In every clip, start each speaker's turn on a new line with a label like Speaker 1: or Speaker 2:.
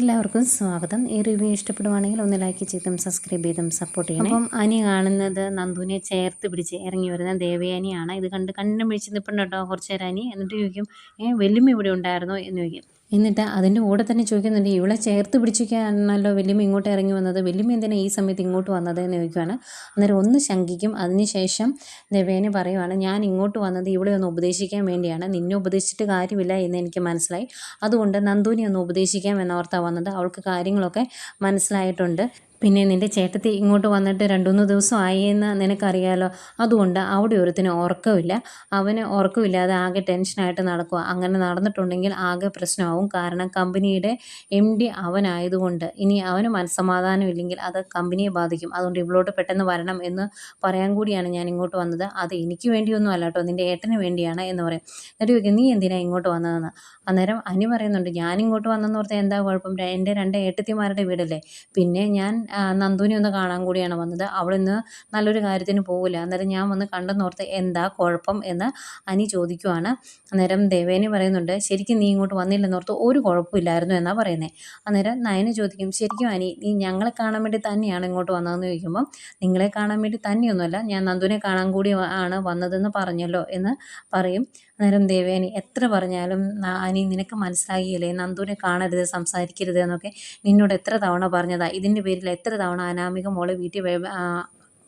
Speaker 1: എല്ലാവർക്കും സ്വാഗതം. ഈ റിവ്യൂ ഇഷ്ടപ്പെടുവാണെങ്കിൽ ഒന്ന് ലൈക്ക് ചെയ്തും സബ്സ്ക്രൈബ് ചെയ്തും സപ്പോർട്ട് ചെയ്യണം. അപ്പം അനി കാണുന്നത് നന്ദുവിനെ ചേർത്ത് പിടിച്ച് ഇറങ്ങി വരുന്ന ദേവയാനിയാണ്. ഇത് കണ്ട് കണ്ണും പിടിച്ച് നിൽപ്പുണ്ട് കേട്ടോ കുറച്ച് നേരം അനി. എന്നിട്ട് ചോദിക്കും ഏ വെല്ലുമ്മ ഇവിടെ ഉണ്ടായിരുന്നോ? എന്ന് ചോദിക്കും. എന്നിട്ട് അതിന്റെ കൂടെ തന്നെ ചോദിക്കുന്നുണ്ട് ഇവളെ ചേർത്ത് പിടിച്ചിരിക്കാനല്ലോ വല്യമ്മ ഇങ്ങോട്ട് ഇറങ്ങി വന്നത്. വല്യമ്മ എന്തിനാണ് ഈ സമയത്ത് ഇങ്ങോട്ട് വന്നത്? എന്ന് ചോദിക്കുവാണ്. അന്നേരം ഒന്ന് ശങ്കിക്കും. അതിനുശേഷം ദേവേനെ പറയുവാണ് ഞാൻ ഇങ്ങോട്ട് വന്നത് ഇവിടെ ഒന്ന് ഉപദേശിക്കാൻ വേണ്ടിയാണ്. നിന്നെ ഉപദേശിച്ചിട്ട് കാര്യമില്ല എന്ന് എനിക്ക് മനസ്സിലായി. അതുകൊണ്ട് നന്ദുവിനെ ഒന്ന് ഉപദേശിക്കാം എന്നോർത്താണ് വന്നത്. അവൾക്ക് കാര്യങ്ങളൊക്കെ മനസ്സിലായിട്ടുണ്ട്. പിന്നെ നിന്റെ ചേട്ടത്തി ഇങ്ങോട്ട് വന്നിട്ട് രണ്ടുമൂന്ന് ദിവസം ആയി എന്ന് നിനക്കറിയാലോ? അതുകൊണ്ട് അവിടെ ഒരുത്തിന് ഉറക്കമില്ല അവന് ഉറക്കമില്ലാതെ ആകെ ടെൻഷനായിട്ട് നടക്കുക അങ്ങനെ നടന്നിട്ടുണ്ടെങ്കിൽ ആകെ പ്രശ്നമാവും. കാരണം കമ്പനിയുടെ എം ഡി അവനായതുകൊണ്ട്. ഇനി അവന് മനസ്സമാധാനം ഇല്ലെങ്കിൽ അത് കമ്പനിയെ ബാധിക്കും. അതുകൊണ്ട് ഇവളോട്ട് പെട്ടെന്ന് വരണം എന്ന് പറയാൻ കൂടിയാണ് ഞാൻ ഇങ്ങോട്ട് വന്നത്. അത് എനിക്ക് വേണ്ടിയൊന്നും അല്ല കേട്ടോ. നിന്റെ ഏട്ടന് വേണ്ടിയാണ് എന്ന് പറയും. എന്നിട്ട് ചോദിക്കും നീ എന്തിനാണ് ഇങ്ങോട്ട് വന്നതെന്ന്? അന്നേരം അനി പറയുന്നുണ്ട് ഞാൻ ഇങ്ങോട്ട് വന്നെന്ന് പറഞ്ഞാൽ എന്താ കുഴപ്പം? എന്റെ രണ്ട് ഏട്ടത്തിമാരുടെ വീടല്ലേ? പിന്നെ ഞാൻ നന്ദുവിനെ ഒന്ന് കാണാൻ കൂടിയാണ് വന്നത്. അവളിന്ന് നല്ലൊരു കാര്യത്തിന് പോകില്ല അന്നേരം ഞാൻ വന്ന് കണ്ടെന്നോർത്ത് എന്താ കുഴപ്പം എന്ന് അനി ചോദിക്കുവാണ്. അന്നേരം ദേവേനി പറയുന്നുണ്ട് ശരിക്കും നീ ഇങ്ങോട്ട് വന്നില്ലെന്നോർത്ത് ഒരു കുഴപ്പമില്ലായിരുന്നു എന്നാണ് പറയുന്നത് അന്നേരം നയന ചോദിക്കും ശരിക്കും അനി നീ ഞങ്ങളെ കാണാൻ വേണ്ടി തന്നെയാണ് ഇങ്ങോട്ട് വന്നതെന്ന് ചോദിക്കുമ്പം നിങ്ങളെ കാണാൻ വേണ്ടി തന്നെയൊന്നുമല്ല ഞാൻ നന്ദുവിനെ കാണാൻ കൂടി ആണ് വന്നതെന്ന് പറഞ്ഞല്ലോ എന്ന് പറയും. അന്നേരം ദേവേനി എത്ര പറഞ്ഞാലും അനി നിനക്ക് മനസ്സിലാകിയില്ലേ നന്ദുവിനെ കാണരുത് സംസാരിക്കരുത് എന്നൊക്കെ നിന്നോട് എത്ര തവണ പറഞ്ഞതാ? ഇതിന്റെ പേരിൽ എത്ര തവണ അനാമിക മോളെ വീട്ടിൽ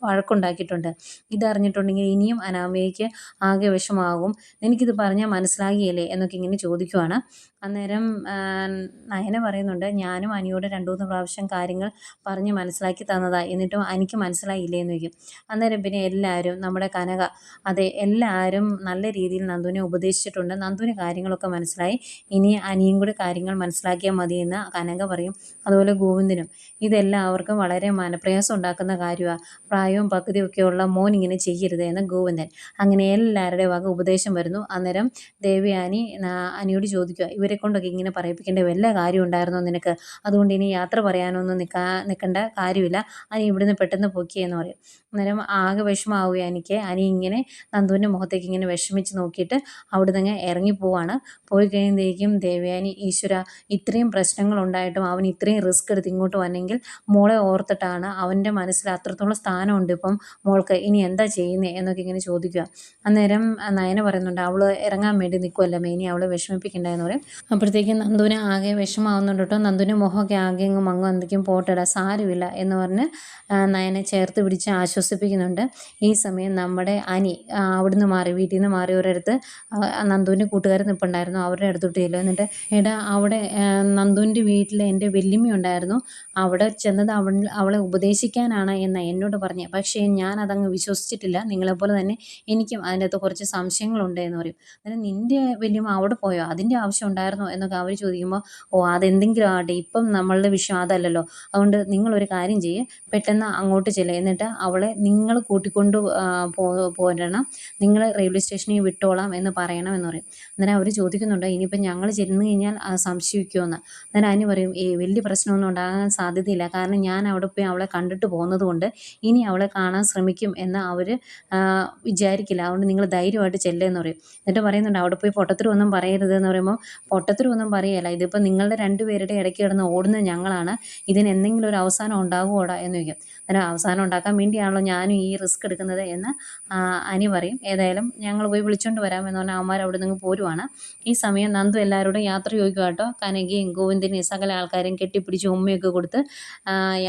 Speaker 1: വഴക്കുണ്ടാക്കിയിട്ടുണ്ട്. ഇതറിഞ്ഞിട്ടുണ്ടെങ്കിൽ ഇനിയും അനാമികയ്ക്ക് ആകെ വിഷമാകും. എനിക്കിത് പറഞ്ഞാൽ മനസ്സിലാകിയല്ലേ എന്നൊക്കെ ഇങ്ങനെ ചോദിക്കുവാണ്. അന്നേരം നയന പറയുന്നുണ്ട് ഞാനും അനിയോട് രണ്ടു മൂന്ന് പ്രാവശ്യം കാര്യങ്ങൾ പറഞ്ഞ് മനസ്സിലാക്കി തന്നതാ. എന്നിട്ടും എനിക്ക് മനസ്സിലായില്ലേ? എന്ന് വയ്ക്കും അന്നേരം പിന്നെ എല്ലാവരും നമ്മുടെ കനക അതെ എല്ലാവരും നല്ല രീതിയിൽ നന്ദുവിനെ ഉപദേശിച്ചിട്ടുണ്ട്. നന്ദുവിന് കാര്യങ്ങളൊക്കെ മനസ്സിലായി. ഇനി അനിയും കൂടി കാര്യങ്ങൾ മനസ്സിലാക്കിയാൽ മതി എന്ന് കനക പറയും. അതുപോലെ ഗോവിന്ദനും. ഇതെല്ലാവർക്കും വളരെ മനപ്രയാസം ഉണ്ടാക്കുന്ന കാര്യമാണ് പ്രായവും പക്വതയും ഒക്കെയുള്ള മോൻ ഇങ്ങനെ ചെയ്യരുത് എന്ന് ഗോവിന്ദൻ. അങ്ങനെ എല്ലാവരുടെയും വക ഉപദേശം വരുന്നു. അന്നേരം ദേവയാനി അനിയോട് ചോദിക്കുക ഇവരെ കൊണ്ടൊക്കെ ഇങ്ങനെ പറയിപ്പിക്കേണ്ട വല്ല കാര്യം ഉണ്ടായിരുന്നോ നിനക്ക്? അതുകൊണ്ട് ഇനി യാത്ര പറയാനൊന്നും നിൽക്കാ നിൽക്കേണ്ട കാര്യമില്ല. അനി ഇവിടുന്ന് പെട്ടെന്ന് പൊക്കിയെന്ന് പറയും. അന്നേരം ആകെ വിഷമാവുക എനിക്ക് അനി ഇങ്ങനെ നന്ദുവിന്റെ മുഖത്തേക്ക് ഇങ്ങനെ വിഷമിച്ച് നോക്കിയിട്ട് അവിടെ നിന്ന് ഇറങ്ങി പോവാണ്. പോയി കഴിയുമ്പോഴേക്കും ദേവയാനി ഈശ്വര ഇത്രയും പ്രശ്നങ്ങൾ ഉണ്ടായിട്ടും അവൻ ഇത്രയും റിസ്ക് എടുത്ത് ഇങ്ങോട്ട് വന്നെങ്കിൽ മോളെ ഓർത്തിട്ടാണ് അവന്റെ മനസ്സിൽ അത്രത്തോളം സ്ഥാനമുണ്ട് ഇപ്പം മോൾക്ക് ഇനി എന്താ ചെയ്യുന്നത് എന്നൊക്കെ ഇങ്ങനെ ചോദിക്കുക. അന്നേരം നയന പറയുന്നുണ്ട് അവൾ ഇറങ്ങാൻ വേണ്ടി നിൽക്കുമല്ലോ മെയിനി അവളെ വിഷമിപ്പിക്കണ്ട എന്ന് പറയും. അപ്പോഴത്തേക്കും നന്ദുവിന് ആകെ വിഷമാവുന്നുണ്ട് കേട്ടോ. നന്ദുവിന്റെ മുഖമൊക്കെ ആകെ അങ്ങ് മങ്ങും എന്തൊക്കെയും പോട്ടെടാ സാരമില്ല എന്ന് പറഞ്ഞ് നയനെ ചേർത്ത് പിടിച്ച് ആശ്വസിപ്പിക്കുന്നുണ്ട്. ഈ സമയം നമ്മുടെ അനി അവിടുന്ന് മാറി വീട്ടിൽ നിന്ന് മാറി ഒരിടത്ത് നന്ദുവിന്റെ കൂട്ടുകാർ നിൽപ്പുണ്ടായിരുന്നു അവരുടെ അടുത്തോട്ട് ചെല്ലും എന്നിട്ട് എടാ അവിടെ നന്ദുവിന്റെ വീട്ടിൽ എന്റെ വല്യമ്മ ഉണ്ടായിരുന്നു അവിടെ ചെന്നത് അവൾ അവളെ ഉപദേശിക്കാനാണ് എന്ന് എന്നോട് പറഞ്ഞത് പക്ഷേ ഞാൻ അതങ്ങ് വിശ്വസിച്ചിട്ടില്ല. നിങ്ങളെപ്പോലെ തന്നെ എനിക്കും അതിന്റെ അകത്ത് കുറച്ച് സംശയങ്ങളുണ്ട് എന്ന് പറയും. അന്നേരം നിന്റെ വലിയ അവിടെ പോയോ? അതിന്റെ ആവശ്യം ഉണ്ടായിരുന്നോ? എന്നൊക്കെ അവർ ചോദിക്കുമ്പോൾ ഓ അതെന്തെങ്കിലും ആട്ടെ ഇപ്പം നമ്മളുടെ വിഷയം അതല്ലല്ലോ. അതുകൊണ്ട് നിങ്ങളൊരു കാര്യം ചെയ്യ്. പെട്ടെന്ന് അങ്ങോട്ട് ചെല്ലുക എന്നിട്ട് അവളെ നിങ്ങൾ കൂട്ടിക്കൊണ്ട് പോരണം. നിങ്ങൾ റെയിൽവേ സ്റ്റേഷനിൽ വിട്ടോളാം എന്ന് പറയണം എന്ന് പറയും. അന്നേരം അവർ ചോദിക്കുന്നുണ്ട് ഇനിയിപ്പം ഞങ്ങൾ ചെന്ന് കഴിഞ്ഞാൽ സംശയിക്കുമെന്ന് അന്നേരം അതിന് പറയും ഏ വലിയ പ്രശ്നമൊന്നും ഉണ്ടാകാൻ സാധ്യതയില്ല. കാരണം ഞാൻ അവിടെ പോയി അവളെ കണ്ടിട്ട് പോകുന്നത് കൊണ്ട് ഇനി അവളെ കാണാൻ ശ്രമിക്കും എന്ന് അവർ വിചാരിക്കില്ല. അതുകൊണ്ട് നിങ്ങൾ ധൈര്യമായിട്ട് ചെല്ലുമെന്ന് പറയും. എന്നിട്ട് പറയുന്നുണ്ട് അവിടെ പോയി പൊട്ടത്തരൊന്നും പറയരുത് എന്ന് പറയുമ്പോൾ പൊട്ടത്തരൊന്നും പറയുകയല്ല ഇതിപ്പോൾ നിങ്ങളുടെ രണ്ടുപേരുടെ ഇടയ്ക്ക് കിടന്ന് ഓടുന്നത് ഞങ്ങളാണ്. ഇതിന് എന്തെങ്കിലും ഒരു അവസാനം ഉണ്ടാകുമോടാ എന്ന് ചോദിക്കും. അന്നേരം അവസാനം ഉണ്ടാക്കാൻ വേണ്ടിയാണല്ലോ ഞാനും ഈ റിസ്ക് എടുക്കുന്നത് എന്ന് അനി പറയും. ഏതായാലും ഞങ്ങൾ പോയി വിളിച്ചുകൊണ്ട് വരാമെന്ന് പറഞ്ഞാൽ അവന്മാർ അവിടെ നിന്ന് പോരുവാണ്. ഈ സമയം നന്ദു എല്ലാവരോടും യാത്ര ചോദിക്കുക കേട്ടോ. കനകയും ഗോവിന്ദനെയും സകല ആൾക്കാരെയും കെട്ടിപ്പിടിച്ച് ഉമ്മയൊക്കെ കൊടുത്ത്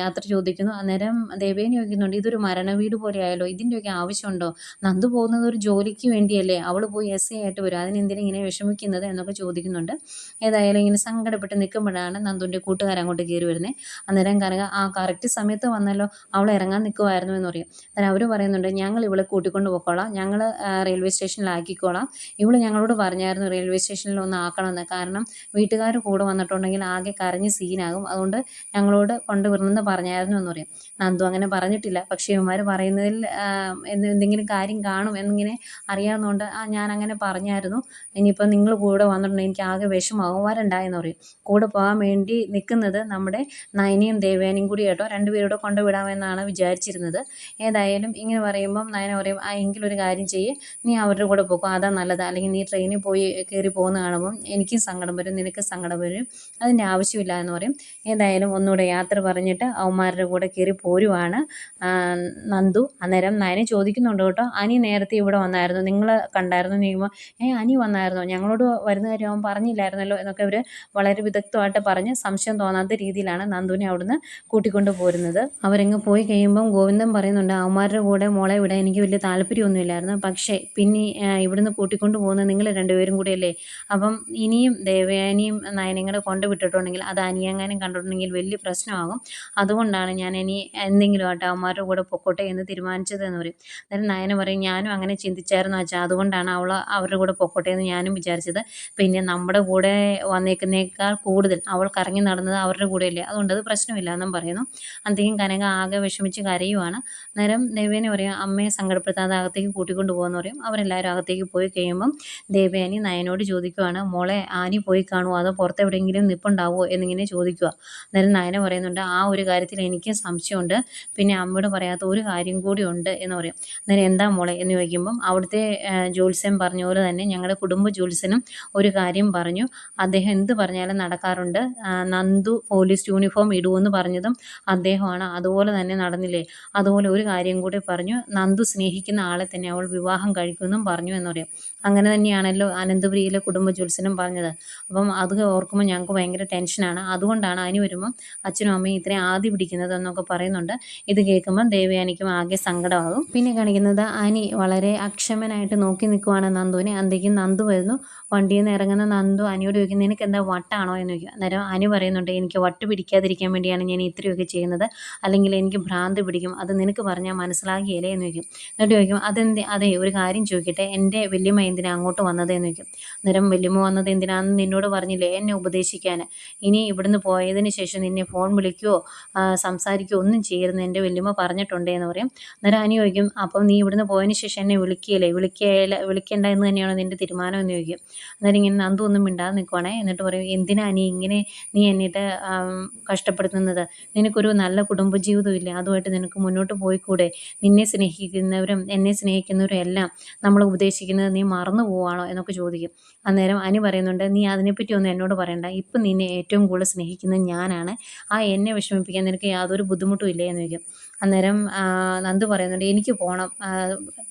Speaker 1: യാത്ര ചോദിക്കുന്നു. അന്നേരം ദേവേനെ ചോദിക്കുന്നുണ്ട് ഇതൊരു മരണ വീട് പോലെ ആയാലോ ഇതിന്റെയൊക്കെ ആവശ്യമുണ്ടോ? നന്ദു പോകുന്നത് ഒരു ജോലിക്ക് വേണ്ടിയല്ലേ? അവൾ പോയി എസ് എ ആയിട്ട് വരും. അതിനെന്തിനാ ഇങ്ങനെ വിഷമിക്കുന്നത് എന്നൊക്കെ ചോദിക്കുന്നുണ്ട്. ഏതായാലും ഇങ്ങനെ സങ്കടപ്പെട്ട് നിൽക്കുമ്പോഴാണ് നന്ദുവിന്റെ കൂട്ടുകാരൻ അങ്ങോട്ട് കയറി വരുന്നത് അന്നേരം കനക ആ കറക്റ്റ് സമയത്ത് വന്നല്ലോ. അവൾ ഇറങ്ങാൻ നിൽക്കുമായിരുന്നു എന്ന് പറയും. അന്നേരം അവർ പറയുന്നുണ്ട് ഞങ്ങൾ ഇവളെ കൂട്ടിക്കൊണ്ട് പോയിക്കോളാം ഞങ്ങൾ റെയിൽവേ സ്റ്റേഷനിലാക്കിക്കോളാം. ഇവൾ ഞങ്ങളോട് പറഞ്ഞായിരുന്നു റെയിൽവേ സ്റ്റേഷനിൽ ഒന്ന് ആക്കണമെന്ന്. കാരണം വീട്ടുകാർ കൂടെ വന്നിട്ടുണ്ടെങ്കിൽ ആകെ കരഞ്ഞ് സീനാകും. അതുകൊണ്ട് ഞങ്ങളോട് കൊണ്ടുവരണമെന്ന് പറഞ്ഞായിരുന്നു എന്ന് പറയും. നന്ദു അങ്ങനെ പറഞ്ഞിട്ടില്ല. പക്ഷേ പക്ഷേ ഇവന്മാർ പറയുന്നതിൽ എന്ത് എന്തെങ്കിലും കാര്യം കാണും എന്നിങ്ങനെ അറിയാവുന്നതുകൊണ്ട് ആ ഞാൻ അങ്ങനെ പറഞ്ഞായിരുന്നു. ഇനിയിപ്പോൾ നിങ്ങൾ കൂടെ വന്നിട്ടുണ്ടെങ്കിൽ എനിക്ക് ആകെ വിഷമാകും പറയും. കൂടെ പോകാൻ വേണ്ടി നിൽക്കുന്നത് നമ്മുടെ നയനയും ദേവേനയും കൂടി കേട്ടോ. രണ്ടുപേരോടെ കൊണ്ടുവിടാമെന്നാണ് വിചാരിച്ചിരുന്നത്. ഏതായാലും ഇങ്ങനെ പറയുമ്പം നയന പറയും ആ എങ്കിലൊരു കാര്യം ചെയ്യ്. നീ അവരുടെ കൂടെ പോകും അതാ നല്ലത്. അല്ലെങ്കിൽ നീ ട്രെയിനിൽ പോയി കയറി പോകുന്ന കാണുമ്പം എനിക്കും സങ്കടം വരും നിനക്ക് സങ്കടം വരും. അതിന്റെ ആവശ്യമില്ല എന്ന് പറയും. ഏതായാലും ഒന്നുകൂടെ യാത്ര പറഞ്ഞിട്ട് അവന്മാരുടെ കൂടെ കയറി പോരുവാണ്. നന്ദു അന്നേരം നയനെ ചോദിക്കുന്നുണ്ട് കേട്ടോ. അനി നേരത്തെ ഇവിടെ വന്നായിരുന്നു. നിങ്ങൾ കണ്ടായിരുന്നു? നീക്കുമ്പോൾ ഏ അനി വന്നായിരുന്നു. ഞങ്ങളോട് വരുന്ന കാര്യം അവൻ പറഞ്ഞില്ലായിരുന്നല്ലോ എന്നൊക്കെ അവർ വളരെ വിദഗ്ധമായിട്ട് പറഞ്ഞ് സംശയം തോന്നാത്ത രീതിയിലാണ് നന്ദുവിനെ അവിടുന്ന് കൂട്ടിക്കൊണ്ട് പോരുന്നത്. അവരങ്ങ് പോയി കഴിയുമ്പം ഗോവിന്ദൻ പറയുന്നുണ്ട് അവന്മാരുടെ കൂടെ മോളെ വിടാൻ എനിക്ക് വലിയ താല്പര്യമൊന്നുമില്ലായിരുന്നു. പക്ഷേ പിന്നെ ഇവിടുന്ന് കൂട്ടിക്കൊണ്ട് പോകുന്നത് നിങ്ങൾ രണ്ടുപേരും കൂടെയല്ലേ? അപ്പം ഇനിയും ദേവയാനിയും നയനങ്ങളെ കൊണ്ട് വിട്ടിട്ടുണ്ടെങ്കിൽ അത് അനിയങ്ങാനും കണ്ടിട്ടുണ്ടെങ്കിൽ വലിയ പ്രശ്നമാകും. അതുകൊണ്ടാണ് ഞാൻ ഇനി എന്തെങ്കിലും ആട്ടെ അവന്മാരുടെ കൂടെ പൊക്കോട്ടെ എന്ന് തീരുമാനിച്ചത് എന്ന് പറയും. അന്നേരം നയന പറയും ഞാനും അങ്ങനെ ചിന്തിച്ചായിരുന്നു അച്ഛാ. അതുകൊണ്ടാണ് അവൾ അവരുടെ കൂടെ പൊക്കോട്ടെ എന്ന് ഞാനും വിചാരിച്ചത്. പിന്നെ നമ്മുടെ കൂടെ വന്നേക്കുന്നേക്കാൾ കൂടുതൽ അവൾ കറങ്ങി നടന്നത് അവരുടെ കൂടെയല്ലേ. അതുകൊണ്ട് അത് പ്രശ്നമില്ല എന്നും പറയുന്നു. അന്തിക്കും കനക ആകെ വിഷമിച്ച് കരയുവാണ്. അന്നേരം ദേവേനെ പറയും അമ്മയെ സങ്കടപ്പെടുത്താതെ അകത്തേക്ക് കൂട്ടിക്കൊണ്ട് പോകുമെന്ന് പറയും. അവരെല്ലാവരും അകത്തേക്ക് പോയി കഴിയുമ്പം ദേവയാനി നയനോട് ചോദിക്കുവാണ് മോളെ ആനി പോയി കാണുമോ അതോ പുറത്ത് എവിടെയെങ്കിലും നിപ്പുണ്ടാവോ? എന്നിങ്ങനെ ചോദിക്കുക അന്നേരം നയന പറയുന്നുണ്ട് ആ ഒരു കാര്യത്തിൽ എനിക്ക് സംശയമുണ്ട്. പിന്നെ അമ്മയോട് പറയാത്ത ഒരു കാര്യം കൂടി ഉണ്ട് എന്ന് പറയും. അന്നേരം എന്താ മോളെ എന്ന് ചോദിക്കുമ്പം അവിടുത്തെ ജ്യോത്സ്യൻ പറഞ്ഞ പോലെ തന്നെ ഞങ്ങളുടെ കുടുംബ ജ്യോത്സ്യനും ഒരു കാര്യം പറഞ്ഞു. അദ്ദേഹം എന്ത് പറഞ്ഞാലും നടക്കാറുണ്ട്. നന്ദു പോലീസ് യൂണിഫോം ഇടുമെന്ന് പറഞ്ഞതും അദ്ദേഹമാണ്. അതുപോലെ തന്നെ നടന്നില്ലേ? അതുപോലെ ഒരു കാര്യം കൂടി പറഞ്ഞു. നന്ദു സ്നേഹിക്കുന്ന ആളെ തന്നെ അവൾ വിവാഹം കഴിക്കുമെന്നും പറഞ്ഞു എന്ന് പറയും. അങ്ങനെ തന്നെയാണല്ലോ അനന്തപുരിയിലെ കുടുംബ ജ്യോത്സ്യനും പറഞ്ഞത്. അപ്പം അത് ഓർക്കുമ്പോൾ ഞങ്ങൾക്ക് ഭയങ്കര ടെൻഷനാണ്. അതുകൊണ്ടാണ് അതിന് വരുമ്പം അച്ഛനും അമ്മയും ഇത്രയും ആദ്യ പിടിക്കുന്നത് എന്നൊക്കെ പറയുന്നുണ്ട്. ഇത് കേൾക്കുമ്പം ദേവയാനിക്കും ആകെ സങ്കടമാകും. പിന്നെ കാണിക്കുന്നത് അനി വളരെ അക്ഷമനായിട്ട് നോക്കി നിൽക്കുവാണ് നന്ദുവിനെ. അന്തേക്കും നന്ദു വരുന്നു. വണ്ടിയിൽ നിന്ന് ഇറങ്ങുന്ന നന്ദു അനിയോട് ചോദിക്കും നിനക്ക് എന്താ വട്ടാണോ? എന്ന് ചോദിക്കും. അന്നേരം അനു പറയുന്നുണ്ട് എനിക്ക് വട്ട് പിടിക്കാതിരിക്കാൻ വേണ്ടിയാണ് ഞാൻ ഇത്രയൊക്കെ ചെയ്യുന്നത്. അല്ലെങ്കിൽ എനിക്ക് ഭ്രാന്ത് പിടിക്കും. അത് നിനക്ക് പറഞ്ഞാൽ മനസ്സിലാകിയല്ലേ എന്ന് ചോദിക്കും. എന്നിട്ട് ചോദിക്കും അതെന്ത്? അതെ ഒരു കാര്യം ചോദിക്കട്ടെ. എന്റെ വല്യമ്മ എന്തിനാണ് അങ്ങോട്ട് വന്നത്? എന്ന് ചോദിക്കും. അന്നേരം വല്യമ്മ വന്നത് എന്തിനാണെന്ന് നിന്നോട് പറഞ്ഞില്ലേ? എന്നെ ഉപദേശിക്കാൻ ഇനി ഇവിടുന്ന് പോയതിന് ശേഷം നിന്നെ ഫോൺ വിളിക്കുകയോ സംസാരിക്കുകയോ ഒന്നും ചെയ്യരുത് എന്റെ വല്യമ്മ പറഞ്ഞിട്ടുണ്ട് എന്ന് പറയും. അന്നേരം അനി ചോദിക്കും അപ്പം നീ ഇവിടുന്ന് പോയതിന് ശേഷം എന്നെ വിളിക്കുകയല്ലേ വിളിക്കുക വിളിക്കേണ്ട എന്ന് തന്നെയാണോ നിന്റെ തീരുമാനം? എന്ന് ചോദിക്കും. അന്നേരം ഇങ്ങനെ നന്ദു ഒന്നും മിണ്ടാതെ നിൽക്കുവാണേ എന്നിട്ട് പറയും എന്തിനാ നീ ഇങ്ങനെ നീ എന്നിട്ട് കഷ്ടപ്പെടുത്തുന്നത്? നിനക്കൊരു നല്ല കുടുംബജീവിതം ഇല്ലേ അതുമായിട്ട് നിനക്ക് മുന്നോട്ട് പോയിക്കൂടെ? നിന്നെ സ്നേഹിക്കുന്നവരും എന്നെ സ്നേഹിക്കുന്നവരും എല്ലാം നമ്മൾ ഉപദേശിക്കുന്നത് നീ മറന്നു പോവാണോ എന്നൊക്കെ ചോദിക്കും. അന്നേരം അനി പറയുന്നുണ്ട് നീ അതിനെപ്പറ്റി ഒന്നും എന്നോട് പറയണ്ട. ഇപ്പം നിന്നെ ഏറ്റവും കൂടുതൽ സ്നേഹിക്കുന്നത് ഞാനാണ്. ആ എന്നെ വിഷമിപ്പിക്കാൻ നിനക്ക് യാതൊരു ബുദ്ധിമുട്ടും ഇല്ലേ? എന്ന് ചോദിക്കും. അന്നേരം നന്ദു പറയുന്നുണ്ട് എനിക്ക് പോകണം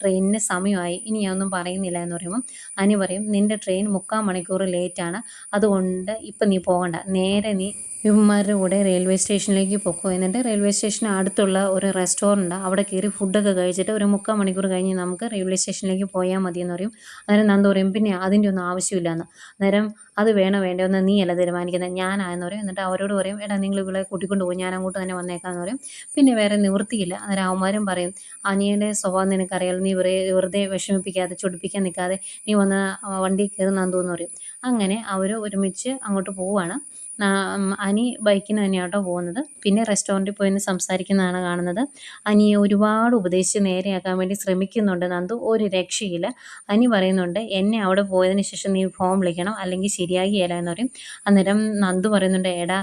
Speaker 1: ട്രെയിനിന് സമയമായി. ഇനി ഞാൻ ഒന്നും പറയുന്നില്ല എന്ന് പറയുമ്പം അനി പറയും നിന്റെ ട്രെയിൻ മുക്കാൽ മണിക്കൂർ ലേറ്റാണ്. അതുകൊണ്ട് ഇപ്പം നീ പോകണ്ട. നേരെ നീ ഇവന്മാരുടെ കൂടെ റെയിൽവേ സ്റ്റേഷനിലേക്ക് പൊക്കോ. എന്നിട്ട് റെയിൽവേ സ്റ്റേഷന് അടുത്തുള്ള ഒരു റെസ്റ്റോറന്റ് അവിടെ കയറി ഫുഡൊക്കെ കഴിച്ചിട്ട് ഒരു മുക്കാൽ മണിക്കൂർ കഴിഞ്ഞ് നമുക്ക് റെയിൽവേ സ്റ്റേഷനിലേക്ക് പോയാൽ മതി എന്ന് പറയും. അന്നേരം നന്ദു പറയും പിന്നെ അതിന്റെ ഒന്നും ആവശ്യമില്ല എന്ന് അന്നേരം അത് വേണോ വേണ്ടോ എന്ന് നീയല്ല തീരുമാനിക്കുന്നത് ഞാനായെന്ന് പറയും. എന്നിട്ട് അവരോട് പറയും എടാ നിങ്ങൾ ഇവിടെ കൂട്ടിക്കൊണ്ട് പോകും ഞാൻ അങ്ങോട്ട് തന്നെ വന്നേക്കാമെന്ന് പറയും. പിന്നെ വേറെ നിവൃത്തിയില്ല. അന്നേരം അവന്മാരും പറയും അനിയുടെ സ്വഭാവം നിനക്കറിയാലോ നീ വെറുതെ വെറുതെ വിഷമിപ്പിക്കാതെ ചൊടിപ്പിക്കാൻ നിൽക്കാതെ നീ വന്ന് വണ്ടി കയറി നന്ദു എന്ന് പറയും. അങ്ങനെ അവർ ഒരുമിച്ച് അങ്ങോട്ട് പോവുകയാണ്. അനി ബൈക്കിന് തന്നെയാണ് കേട്ടോ പോകുന്നത്. പിന്നെ റെസ്റ്റോറന്റിൽ പോയി നിന്ന് സംസാരിക്കുന്നതാണ് കാണുന്നത്. അനിയെ ഒരുപാട് ഉപദേശിച്ച് നേരെയാക്കാൻ വേണ്ടി ശ്രമിക്കുന്നുണ്ട് നന്ദു. ഒരു രക്ഷയില്ല. അനി പറയുന്നുണ്ട് എന്നെ അവിടെ പോയതിന് ശേഷം നീ ഫോൺ വിളിക്കണം അല്ലെങ്കിൽ ശരിയാകിയല്ല എന്ന് പറയും. അന്നേരം നന്ദു പറയുന്നുണ്ട് എടാ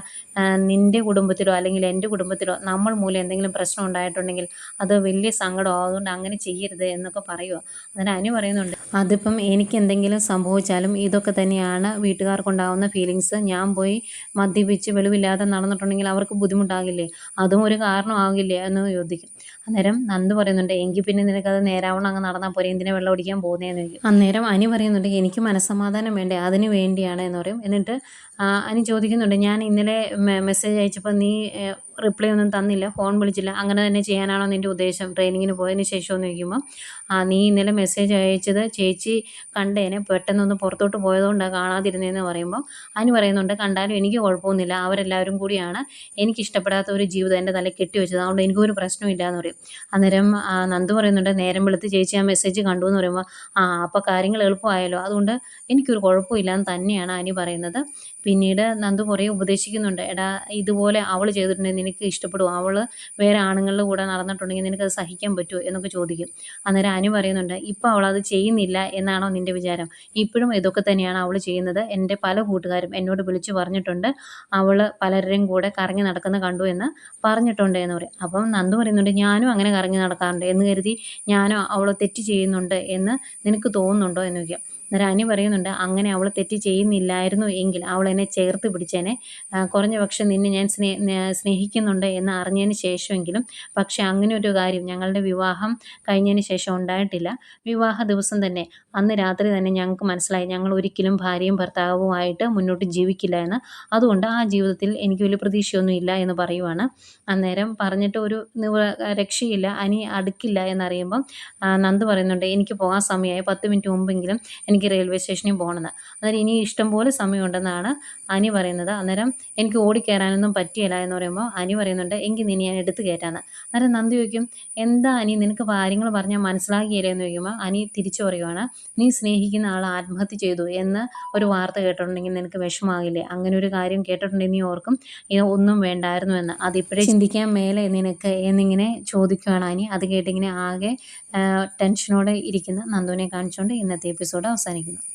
Speaker 1: നിന്റെ കുടുംബത്തിലോ അല്ലെങ്കിൽ എന്റെ കുടുംബത്തിലോ നമ്മൾ മൂലം എന്തെങ്കിലും പ്രശ്നം ഉണ്ടായിട്ടുണ്ടെങ്കിൽ അത് വലിയ സങ്കടം അതുകൊണ്ട് അങ്ങനെ ചെയ്യരുത് എന്നൊക്കെ പറയുമോ അന്നേരം അനി പറയുന്നുണ്ട് അതിപ്പം എനിക്ക് എന്തെങ്കിലും സംഭവിച്ചാലും ഇതൊക്കെ തന്നെയാണ് വീട്ടുകാർക്കുണ്ടാകുന്ന ഫീലിങ്സ് ഞാൻ പോയി മദ്യപിച്ച് വെളിവില്ലാതെ നടന്നിട്ടുണ്ടെങ്കിൽ അവർക്ക് ബുദ്ധിമുട്ടാകില്ലേ? അതും ഒരു കാരണമാകില്ലേ എന്ന് ചോദിക്കും. അന്നേരം നന്ദ് പറയുന്നുണ്ട് എങ്കിൽ പിന്നെ നിനക്കത് നേരാവണ്ണം അങ്ങ് നടന്നാൽ പോരെ എന്തിനെ വെള്ളം ഒടിക്കാൻ പോകുന്നതെന്ന് ചോദിക്കും. അന്നേരം അനി പറയുന്നുണ്ട് എനിക്ക് മനസ്സമാധാനം വേണ്ടേ? അതിന് വേണ്ടിയാണ് എന്ന് പറയും. എന്നിട്ട് അനി ചോദിക്കുന്നുണ്ട് ഞാൻ ഇന്നലെ മെസ്സേജ് അയച്ചപ്പോൾ നീ റിപ്ലൈ ഒന്നും തന്നില്ല ഫോൺ വിളിച്ചില്ല അങ്ങനെ തന്നെ ചെയ്യാനാണോ നിന്റെ ഉദ്ദേശം? ട്രെയിനിങ്ങിന് പോയതിന് ശേഷം എന്ന് ചോദിക്കുമ്പോൾ ആ നീ ഇന്നലെ മെസ്സേജ് അയച്ചത് ചേച്ചി കണ്ടേനെ പെട്ടെന്നൊന്ന് പുറത്തോട്ട് പോയതുകൊണ്ടാണ് കാണാതിരുന്നതെന്ന് പറയുമ്പോൾ അതിന് പറയുന്നുണ്ട് കണ്ടാലും എനിക്ക് കുഴപ്പമൊന്നുമില്ല അവരെല്ലാവരും കൂടിയാണ് എനിക്കിഷ്ടപ്പെടാത്ത ഒരു ജീവിതം എന്റെ തല കെട്ടി വെച്ചത് അതുകൊണ്ട് എനിക്കൊരു പ്രശ്നമില്ല എന്ന് പറയും. അന്നേരം നന്ദു പറയുന്നുണ്ട് നേരം വെളുത്ത് ചേച്ചി ആ മെസ്സേജ് കണ്ടു എന്ന് പറയുമ്പോൾ ആ അപ്പോൾ കാര്യങ്ങൾ എളുപ്പമായല്ലോ അതുകൊണ്ട് എനിക്കൊരു കുഴപ്പമില്ല എന്ന് തന്നെയാണ് അനി പറയുന്നത്. പിന്നീട് നന്ദു കുറേ ഉപദേശിക്കുന്നുണ്ട്. എടാ ഇതുപോലെ അവൾ ചെയ്തിട്ടുണ്ടെങ്കിൽ നിനക്ക് ഇഷ്ടപ്പെടും അവൾ വേറെ ആണുങ്ങളുടെ കൂടെ നടന്നിട്ടുണ്ടെങ്കിൽ നിനക്കത് സഹിക്കാൻ പറ്റുമോ എന്നൊക്കെ ചോദിക്കും. അന്നേരം അനു പറയുന്നുണ്ട് ഇപ്പോൾ അവൾ അത് ചെയ്യുന്നില്ല എന്നാണോ നിന്റെ വിചാരം? ഇപ്പോഴും ഇതൊക്കെ തന്നെയാണ് അവൾ ചെയ്യുന്നത്. എന്റെ പല കൂട്ടുകാരും എന്നോട് വിളിച്ചു പറഞ്ഞിട്ടുണ്ട് അവൾ പലരുടെയും കൂടെ കറങ്ങി നടക്കുന്ന കണ്ടു എന്ന് പറഞ്ഞിട്ടുണ്ട് എന്ന് പറയും. അപ്പം നന്ദു പറയുന്നുണ്ട് ഞാനും അങ്ങനെ കറങ്ങി നടക്കാറുണ്ട് എന്ന് കരുതി ഞാനും അവൾ തെറ്റ് ചെയ്യുന്നുണ്ട് എന്ന് നിനക്ക് തോന്നുന്നുണ്ടോ? എന്ന് ചോദിക്കാം. അനി പറയുന്നുണ്ട് അങ്ങനെ അവൾ തെറ്റ് ചെയ്യുന്നില്ലായിരുന്നു എങ്കിൽ അവൾ എന്നെ ചേർത്ത് പിടിച്ചേനെ. കുറഞ്ഞ പക്ഷം നിന്നെ ഞാൻ സ്നേ സ്നേഹിക്കുന്നുണ്ട് എന്ന് അറിഞ്ഞതിന് ശേഷമെങ്കിലും പക്ഷെ അങ്ങനെ ഒരു കാര്യം ഞങ്ങളുടെ വിവാഹം കഴിഞ്ഞതിന് ശേഷം ഉണ്ടായിട്ടില്ല. വിവാഹ ദിവസം തന്നെ അന്ന് രാത്രി തന്നെ ഞങ്ങൾക്ക് മനസ്സിലായി ഞങ്ങൾ ഒരിക്കലും ഭാര്യയും ഭർത്താവുമായിട്ട് മുന്നോട്ട് ജീവിക്കില്ല എന്ന്. അതുകൊണ്ട് ആ ജീവിതത്തിൽ എനിക്ക് വലിയ പ്രതീക്ഷയൊന്നും ഇല്ല എന്ന് പറയുവാണ്. അന്നേരം പറഞ്ഞിട്ട് ഒരു രക്ഷയില്ല അനി അടുക്കില്ല എന്നറിയുമ്പം നന്ദ് പറയുന്നുണ്ട് എനിക്ക് പോകാൻ സമയമായി. പത്ത് മിനിറ്റ് മുമ്പെങ്കിലും എനിക്ക് റെയിൽവേ സ്റ്റേഷനിൽ പോകണമെന്ന് അന്നേരം ഇനി ഇഷ്ടംപോലെ സമയമുണ്ടെന്നാണ് അനി പറയുന്നത്. അന്നേരം എനിക്ക് ഓടിക്കയറാനൊന്നും പറ്റിയില്ല എന്ന് പറയുമ്പോൾ അനി പറയുന്നുണ്ട് എങ്കിൽ നിന്നെ ഞാൻ എടുത്ത് കയറ്റാന്ന്. അന്നേരം നന്ദി ചോദിക്കും എന്താ അനി നിനക്ക് കാര്യങ്ങൾ പറഞ്ഞാൽ മനസ്സിലാക്കിയില്ല? എന്ന് ചോദിക്കുമ്പോൾ അനി തിരിച്ചു പറയുവാണ് നീ സ്നേഹിക്കുന്ന ആൾ ആത്മഹത്യ ചെയ്തു എന്ന് ഒരു വാർത്ത കേട്ടിട്ടുണ്ടെങ്കിൽ നിനക്ക് വിഷമാകില്ലേ അങ്ങനെ ഒരു കാര്യം കേട്ടിട്ടുണ്ടെങ്കിൽ നീ ഓർക്കും ഒന്നും വേണ്ടായിരുന്നു എന്ന്. അതിപ്പോഴേ ചിന്തിക്കാൻ മേലെ നിനക്ക് എന്നിങ്ങനെ ചോദിക്കുകയാണ് അനി. അത് കേട്ടിങ്ങനെ ആകെ ടെൻഷനോടെ ഇരിക്കുന്ന. നന്ദുവിനെ കാണിച്ചുകൊണ്ട് ഇന്നത്തെ എപ്പിസോഡ് അവസാനിക്കുന്നു.